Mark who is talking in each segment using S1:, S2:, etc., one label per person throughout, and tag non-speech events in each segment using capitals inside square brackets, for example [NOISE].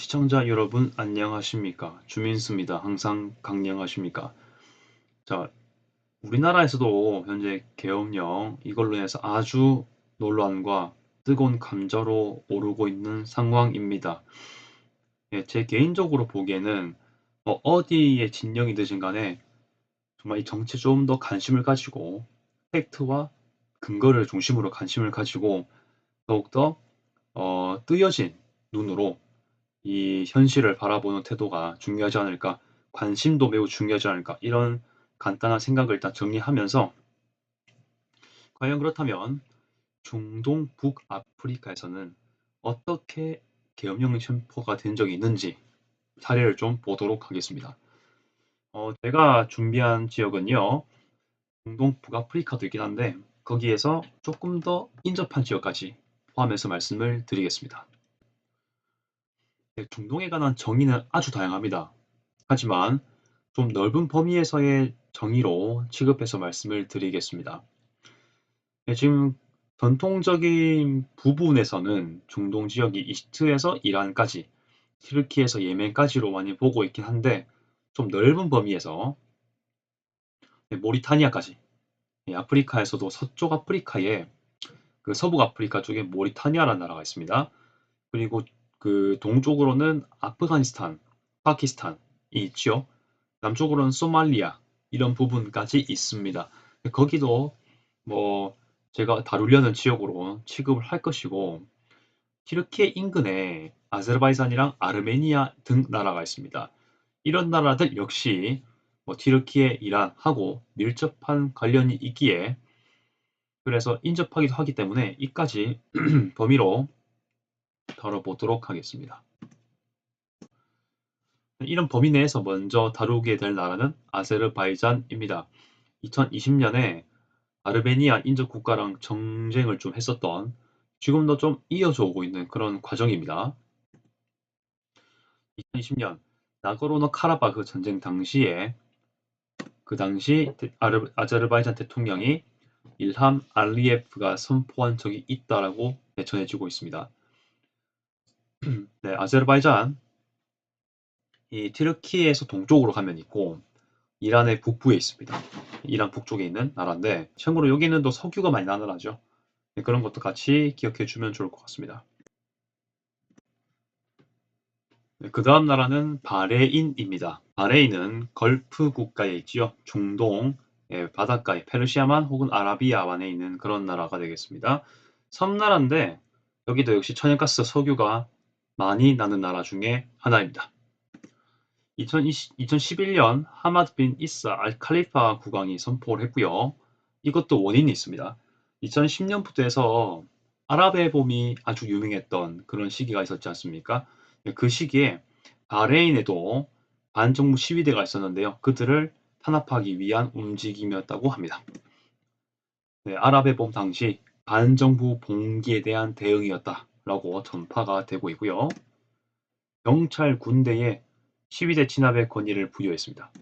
S1: 시청자 여러분 안녕하십니까? 주민수입니다. 항상 강령하십니까? 자 우리나라에서도 현재 계엄령 이걸로 인해서 아주 논란과 뜨거운 감자로 오르고 있는 상황입니다. 예, 제 개인적으로 보기에는 뭐 어디에 진영이되든 간에 정말 이 정치에 좀 더 관심을 가지고 팩트와 근거를 중심으로 관심을 가지고 더욱더 어, 뜨여진 눈으로 이 현실을 바라보는 태도가 중요하지 않을까, 관심도 매우 중요하지 않을까, 이런 간단한 생각을 일단 정리하면서 과연 그렇다면 중동 북아프리카에서는 어떻게 계엄령 선포가 된 적이 있는지 사례를 좀 보도록 하겠습니다. 어, 제가 준비한 지역은요, 중동 북아프리카도 있긴 한데 거기에서 조금 더 인접한 지역까지 포함해서 말씀을 드리겠습니다. 네, 중동에 관한 정의는 아주 다양합니다. 하지만 좀 넓은 범위에서의 정의로 취급해서 말씀을 드리겠습니다. 네, 지금 전통적인 부분에서는 중동 지역이 이집트에서 이란까지, 티르키에서 예멘까지로 많이 보고 있긴 한데 좀 넓은 범위에서 네, 모리타니아까지, 아프리카에서도 서쪽 아프리카에 그 서북 아프리카 쪽에 모리타니아라는 나라가 있습니다. 그리고 그 동쪽으로는 아프가니스탄, 파키스탄이 있죠. 남쪽으로는 소말리아 이런 부분까지 있습니다. 거기도 뭐 제가 다루려는 지역으로 취급을 할 것이고 티르키의 인근에 아제르바이잔이랑 아르메니아 등 나라가 있습니다. 이런 나라들 역시 뭐 티르키의 이란하고 밀접한 관련이 있기에 그래서 인접하기도 하기 때문에 이까지 [CLEARS THROAT] 범위로 다뤄보도록 하겠습니다. 이런 범위 내에서 먼저 다루게 될 나라는 아제르바이잔입니다. 2020년에 아르메니아 인접 국가랑 정쟁을 좀 했었던 지금도 좀 이어져 오고 있는 그런 과정입니다. 2020년 나고로노 카라바그 전쟁 당시에 그 당시 아제르바이잔 대통령이 일함 알리예프가 선포한 적이 있다라고 전해지고 있습니다. 네, 아제르바이잔 이 티르키에서 동쪽으로 가면 있고 이란의 북부에 있습니다. 이란 북쪽에 있는 나라인데 참고로 여기는 또 석유가 많이 나는 나라죠. 네, 그런 것도 같이 기억해 주면 좋을 것 같습니다. 네, 그 다음 나라는 바레인입니다. 바레인은 걸프 국가에 있지요. 중동 예, 바닷가에 페르시아만 혹은 아라비아만에 있는 그런 나라가 되겠습니다. 섬나라인데 여기도 역시 천연가스 석유가 많이 나는 나라 중에 하나입니다. 2020, 2011년 하마드 빈 이사 알 칼리파 국왕이 선포를 했고요. 이것도 원인이 있습니다. 2010년부터 해서 아랍의 봄이 아주 유명했던 그런 시기가 있었지 않습니까? 그 시기에 바레인에도 반정부 시위대가 있었는데요. 그들을 탄압하기 위한 움직임이었다고 합니다. 네, 아랍의 봄 당시 반정부 봉기에 대한 대응이었다. 라고 전파가 되고 있고요. 경찰 군대에 시위대 진압의 권위를 부여했습니다.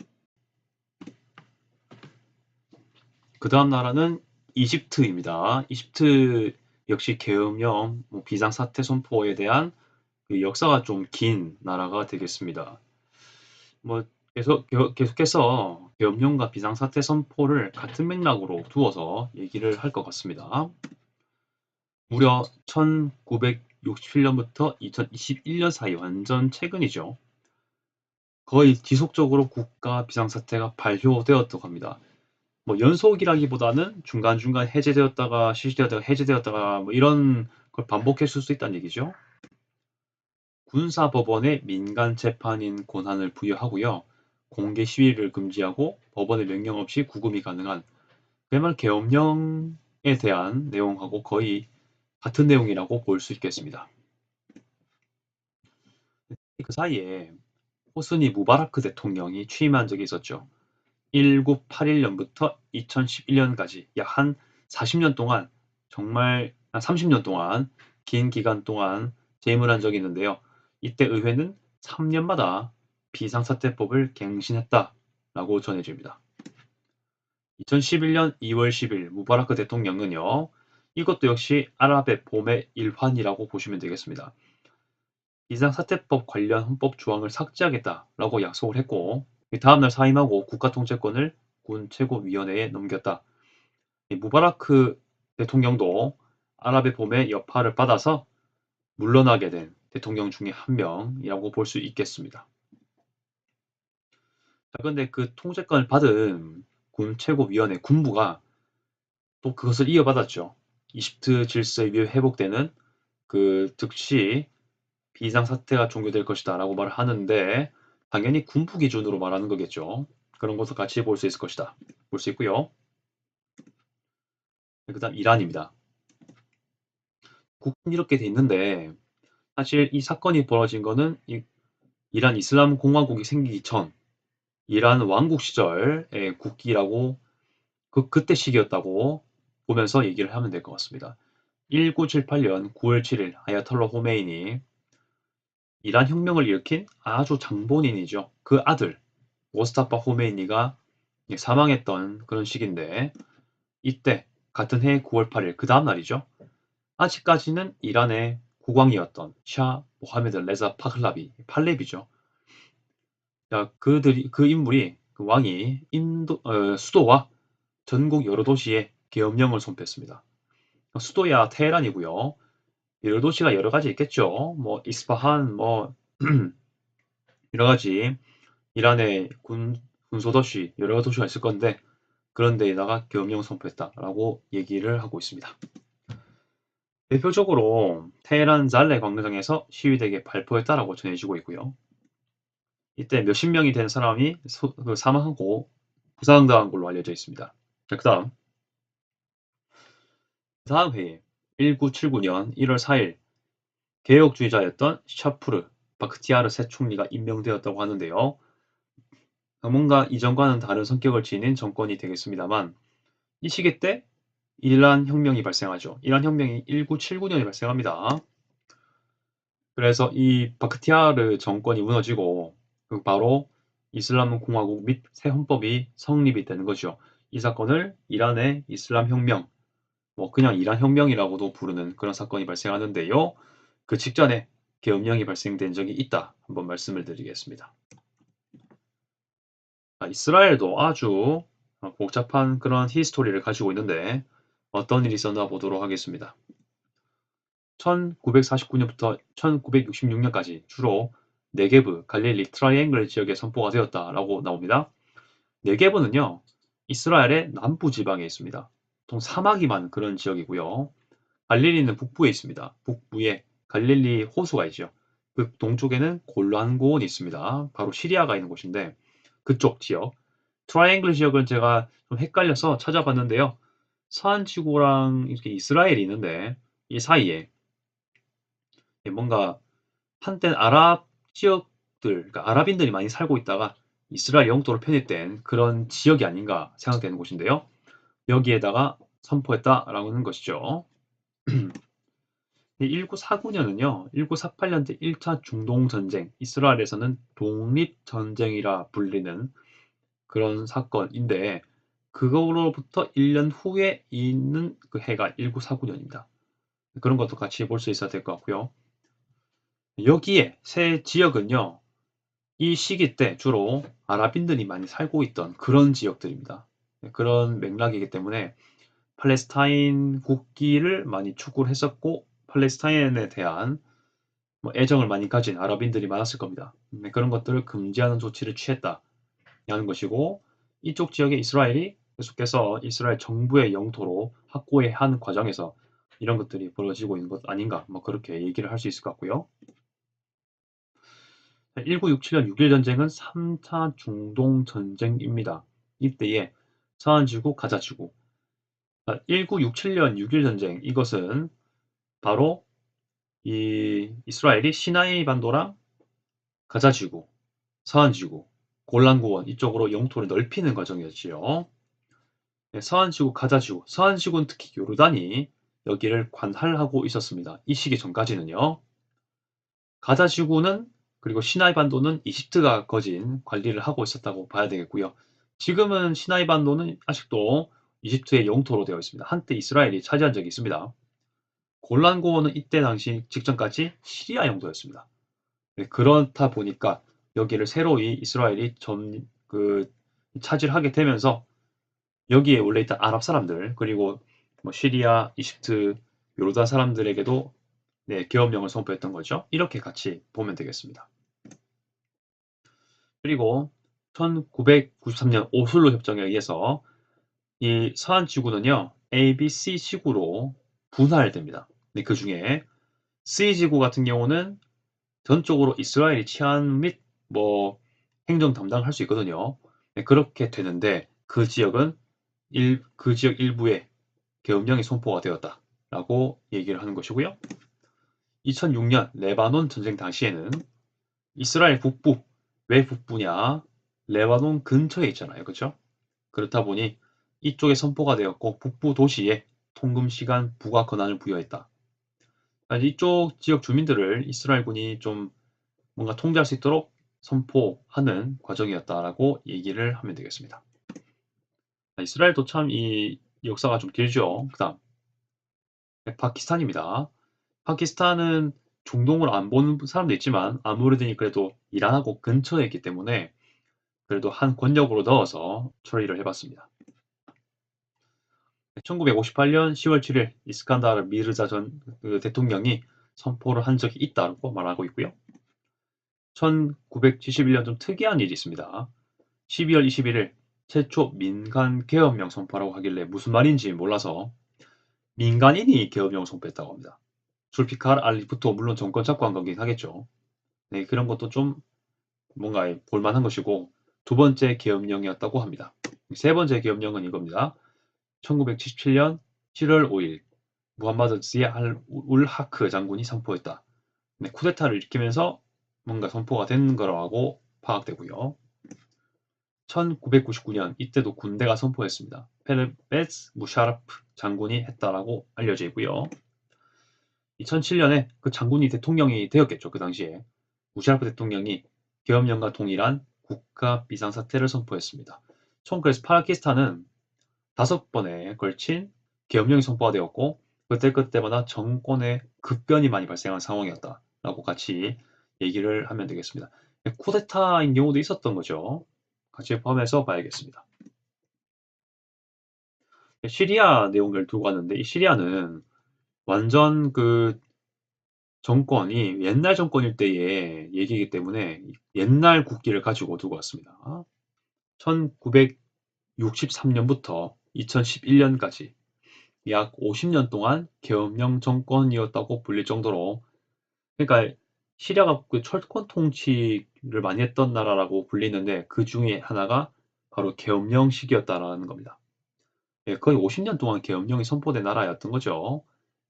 S1: 그 다음 나라는 이집트입니다. 이집트 역시 계엄령, 뭐 비상사태 선포에 대한 그 역사가 좀 긴 나라가 되겠습니다. 뭐 계속 계속해서 계엄령과 비상사태 선포를 같은 맥락으로 두어서 얘기를 할 것 같습니다. 무려 1967년부터 2021년 사이 완전 최근이죠. 거의 지속적으로 국가 비상사태가 발효되었다고 합니다. 뭐 연속이라기보다는 중간중간 해제되었다가 실시되었다가 해제되었다가 뭐 이런 걸 반복했을 수 있다는 얘기죠. 군사법원의 민간 재판인 권한을 부여하고요. 공개 시위를 금지하고 법원의 명령 없이 구금이 가능한 그야말로 계엄령에 대한 내용하고 거의 같은 내용이라고 볼 수 있겠습니다. 그 사이에 호스니 무바라크 대통령이 취임한 적이 있었죠. 1981년부터 2011년까지 약 한 40년 동안 정말 한 30년 동안 긴 기간 동안 재임을 한 적이 있는데요. 이때 의회는 3년마다 비상사태법을 갱신했다라고 전해집니다. 2011년 2월 10일 무바라크 대통령은요. 이것도 역시 아랍의 봄의 일환이라고 보시면 되겠습니다. 비상사태법 관련 헌법 조항을 삭제하겠다라고 약속을 했고 다음날 사임하고 국가통제권을 군 최고위원회에 넘겼다. 무바라크 대통령도 아랍의 봄의 여파를 받아서 물러나게 된 대통령 중에 한 명이라고 볼 수 있겠습니다. 자, 그런데 그 통제권을 받은 군 최고위원회 군부가 또 그것을 이어받았죠. 이집트 질서에 회복되는 그 즉시 비상 사태가 종료될 것이다 라고 말을 하는데 당연히 군부 기준으로 말하는 거겠죠. 그런 것도 같이 볼 수 있을 것이다. 볼 수 있고요. 그 다음 이란입니다. 국은 이렇게 돼 있는데 사실 이 사건이 벌어진 거는 이, 이란 이슬람 공화국이 생기기 전 이란 왕국 시절의 국기라고 그, 그때 시기였다고 보면서 얘기를 하면 될 것 같습니다. 1978년 9월 7일 아야톨라 호메인이 이란 혁명을 일으킨 아주 장본인이죠. 그 아들 모스타파 호메이니가 사망했던 그런 시기인데 이때 같은 해 9월 8일 그 다음 날이죠. 아직까지는 이란의 국왕이었던 샤 모하메드 레자 파클라비 팔레비죠. 자, 그들이 그 인물이 그 왕이 인도 어, 수도와 전국 여러 도시에 계엄령을 선포했습니다. 수도야 테헤란이고요. 여러 도시가 여러 가지 있겠죠. 뭐 이스파한 뭐 [CLEARS THROAT] 여러 가지 이란의 군 군소 도시 여러 도시가 있을 건데 그런 데에다가 계엄령 선포했다라고 얘기를 하고 있습니다. 대표적으로 테헤란 잘레 광장에서 시위대에게 발표했다라고 전해지고 있고요. 이때 몇십 명이 된 사람이 소, 그 사망하고 부상당한 걸로 알려져 있습니다. 그 다음 다음 회의 1979년 1월 4일 개혁주의자였던 샤프르 바크티아르 새 총리가 임명되었다고 하는데요. 뭔가 이전과는 다른 성격을 지닌 정권이 되겠습니다만 이 시기 때 이란 혁명이 발생하죠. 이란 혁명이 1979년에 발생합니다. 그래서 이 바크티아르 정권이 무너지고 그 바로 이슬람 공화국 및 새 헌법이 성립이 되는 거죠. 이 사건을 이란의 이슬람 혁명 뭐 그냥 이란 혁명이라고도 부르는 그런 사건이 발생하는데요. 그 직전에 계엄령이 발생된 적이 있다. 한번 말씀을 드리겠습니다. 이스라엘도 아주 복잡한 그런 히스토리를 가지고 있는데 어떤 일이 있었나 보도록 하겠습니다. 1949년부터 1966년까지 주로 네게브, 갈릴리, 트라이앵글 지역에 선포가 되었다라고 나옵니다. 네게브는요, 이스라엘의 남부 지방에 있습니다. 보통 사막이 많은 그런 지역이고요. 갈릴리는 북부에 있습니다. 북부에 갈릴리 호수가 있죠. 그 동쪽에는 골란고원이 있습니다. 바로 시리아가 있는 곳인데 그쪽 지역. 트라이앵글 지역은 제가 좀 헷갈려서 찾아봤는데요. 서한지구랑 이렇게 이스라엘이 있는데 이 사이에 뭔가 한때 아랍 지역들, 그러니까 아랍인들이 많이 살고 있다가 이스라엘 영토로 편입된 그런 지역이 아닌가 생각되는 곳인데요. 여기에다가 선포했다라는 것이죠. 1949년은요, 1948년 때 1차 중동전쟁, 이스라엘에서는 독립전쟁이라 불리는 그런 사건인데, 그거로부터 1년 후에 있는 그 해가 1949년입니다. 그런 것도 같이 볼 수 있어야 될 것 같고요. 여기에 새 지역은요, 이 시기 때 주로 아랍인들이 많이 살고 있던 그런 지역들입니다. 네, 그런 맥락이기 때문에 팔레스타인 국기를 많이 추구를 했었고 팔레스타인에 대한 뭐 애정을 많이 가진 아랍인들이 많았을 겁니다. 네, 그런 것들을 금지하는 조치를 취했다는 것이고 이쪽 지역의 이스라엘이 계속해서 이스라엘 정부의 영토로 확고히 한 과정에서 이런 것들이 벌어지고 있는 것 아닌가 뭐 그렇게 얘기를 할 수 있을 것 같고요. 1967년 6.1 전쟁은 3차 중동 전쟁입니다. 이때에 서한지구, 가자지구. 1967년 6.1 전쟁 이것은 바로 이 이스라엘이 시나이 반도랑 가자 지구, 서한 지구, 골란 고원 이쪽으로 영토를 넓히는 과정이었지요. 네, 서한 지구, 가자 지구, 서한 지구는 특히 요르단이 여기를 관할하고 있었습니다. 이 시기 전까지는요. 가자 지구는 그리고 시나이 반도는 이집트가 거진 관리를 하고 있었다고 봐야 되겠고요. 지금은 시나이 반도는 아직도 이집트의 영토로 되어 있습니다. 한때 이스라엘이 차지한 적이 있습니다. 골란 고원은 이때 당시 직전까지 시리아 영토였습니다. 네, 그렇다 보니까 여기를 새로이 이스라엘이 점, 그, 차지하게 되면서 여기에 원래 있던 아랍 사람들 그리고 뭐 시리아, 이집트, 요르단 사람들에게도 네, 계엄령을 선포했던 거죠. 이렇게 같이 보면 되겠습니다. 그리고 1993년 오슬로 협정에 의해서 이 서한 지구는요, A, B, C 지구로 분할됩니다. 네, 그 중에 C 지구 같은 경우는 전적으로 이스라엘이 치안 및 뭐 행정 담당할 수 있거든요. 네, 그렇게 되는데 그 지역은 일, 그 지역 일부에 계엄령이 선포가 되었다라고 얘기를 하는 것이고요. 2006년 레바논 전쟁 당시에는 이스라엘 북부 왜 북부냐 레바논 근처에 있잖아요. 그렇죠? 그렇다 보니 이쪽에 선포가 되었고 북부 도시에 통금 시간 부과 권한을 부여했다. 이쪽 지역 주민들을 이스라엘군이 좀 뭔가 통제할 수 있도록 선포하는 과정이었다라고 얘기를 하면 되겠습니다. 이스라엘도 참 이 역사가 좀 길죠. 그 다음 파키스탄입니다. 파키스탄은 중동을 안 보는 사람도 있지만 아무래도 그래도 이란하고 근처에 있기 때문에 그래도 한 권력으로 넣어서 처리를 해봤습니다. 1958년 10월 7일 이스칸다르 미르자 전 그 대통령이 선포를 한 적이 있다고 말하고 있고요. 1971년 좀 특이한 일이 있습니다. 12월 21일 최초 민간 계엄령 선포라고 하길래 무슨 말인지 몰라서 민간인이 계엄령 선포했다고 합니다. 줄피칼 알리프토 물론 정권 잡고 한 거긴 하겠죠. 네, 그런 것도 좀 뭔가 볼만한 것이고 두 번째 계엄령이었다고 합니다. 세 번째 계엄령은 이겁니다. 1977년 7월 5일 무함마드 지야 울 하크 장군이 선포했다. 네, 쿠데타를 일으키면서 뭔가 선포가 된 거라고 파악되고요. 1999년 이때도 군대가 선포했습니다. 페르베스 무샤라프 장군이 했다라고 알려져 있고요. 2007년에 그 장군이 대통령이 되었겠죠. 그 당시에 무샤라프 대통령이 계엄령과 동일한 국가 비상사태를 선포했습니다. 총 그래서 파키스탄은 다섯 번에 걸친 계엄령이 선포가 되었고 그때 그때마다 정권의 급변이 많이 발생한 상황이었다라고 같이 얘기를 하면 되겠습니다. 쿠데타인 경우도 있었던 거죠. 같이 포함해서 봐야겠습니다. 시리아 내용을 두고 왔는데 이 시리아는 완전 그 정권이 옛날 정권일 때의 얘기이기 때문에 옛날 국기를 가지고 두고 왔습니다. 1963년부터 2011년까지 약 50년 동안 계엄령 정권이었다고 불릴 정도로 그러니까 시리아가 그 철권 통치를 많이 했던 나라라고 불리는데 그 중에 하나가 바로 계엄령 시기였다라는 겁니다. 예, 거의 50년 동안 계엄령이 선포된 나라였던 거죠.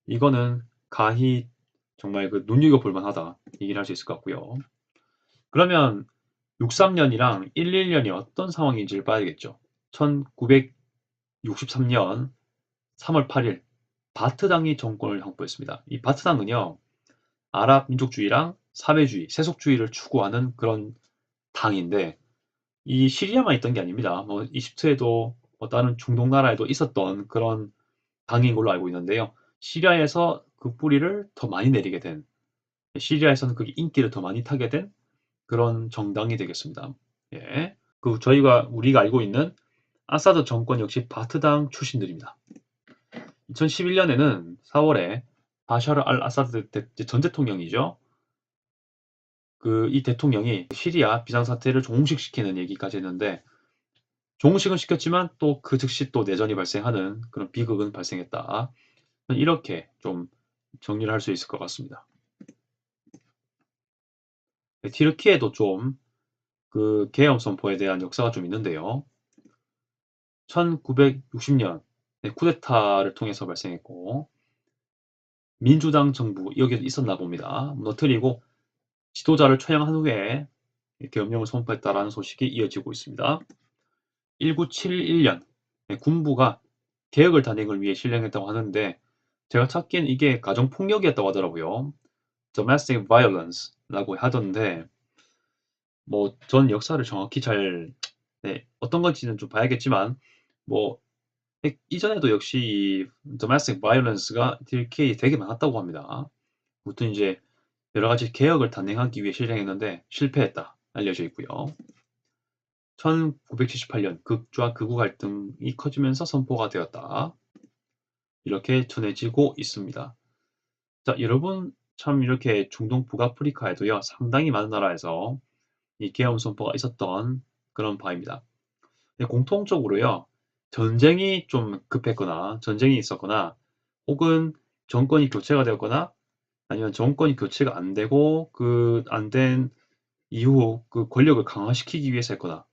S1: 이거는 가히 정말 그 눈여겨볼 만하다 얘기를 할 수 있을 것 같고요. 그러면 63년이랑 11년이 어떤 상황인지를 봐야겠죠. 1963년 3월 8일 바트당이 정권을 확보했습니다. 이 바트당은요. 아랍 민족주의랑 사회주의, 세속주의를 추구하는 그런 당인데 이 시리아만 있던 게 아닙니다. 뭐 이집트에도 뭐 다른 중동 나라에도 있었던 그런 당인 걸로 알고 있는데요. 시리아에서 그 뿌리를 더 많이 내리게 된 시리아에서는 그 인기를 더 많이 타게 된 그런 정당이 되겠습니다. 예. 그 저희가 우리가 알고 있는 아사드 정권 역시 바트당 출신들입니다. 2011년에는 4월에 바샤르 알 아사드 전 대통령이죠. 그 이 대통령이 시리아 비상사태를 종식시키는 얘기까지 했는데 종식은 시켰지만 또 그 즉시 또 내전이 발생하는 그런 비극은 발생했다. 이렇게 좀 정리를 할 수 있을 것 같습니다. 네, 티르키에도 좀 그 계엄 선포에 대한 역사가 좀 있는데요. 1960년 쿠데타를 통해서 발생했고 민주당 정부 여기에 있었나 봅니다. 무너뜨리고 지도자를 처형한 후에 계엄령을 선포했다라는 소식이 이어지고 있습니다. 1971년 군부가 개혁을 단행을 위해 실행했다고 하는데 제가 찾기엔 이게 가정폭력이었다고 하더라고요. domestic violence라고 하던데 뭐 전 역사를 정확히 잘 네, 어떤 건지는 좀 봐야겠지만 뭐 이전에도 역시 domestic violence가 DK 되게 많았다고 합니다. 보통 이제 여러 가지 개혁을 단행하기 위해 실행했는데 실패했다 알려져 있고요. 1978년 극좌 극우 갈등이 커지면서 선포가 되었다. 이렇게 전해지고 있습니다. 자, 여러분 참 이렇게 중동 북아프리카에도요 상당히 많은 나라에서 이 계엄 선포가 있었던 그런 바입니다. 공통적으로요 전쟁이 좀 급했거나 전쟁이 있었거나 혹은 정권이 교체가 되었거나 아니면 정권이 교체가 안 되고 그 안 된 이후 그 권력을 강화시키기 위해서 했거나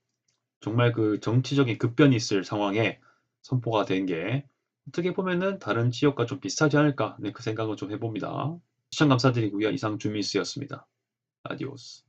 S1: 정말 그 정치적인 급변이 있을 상황에 선포가 된 게 어떻게 보면은 다른 지역과 좀 비슷하지 않을까 네, 그 생각을 좀 해봅니다. 시청 감사드리고요. 이상 주미스였습니다. 아디오스.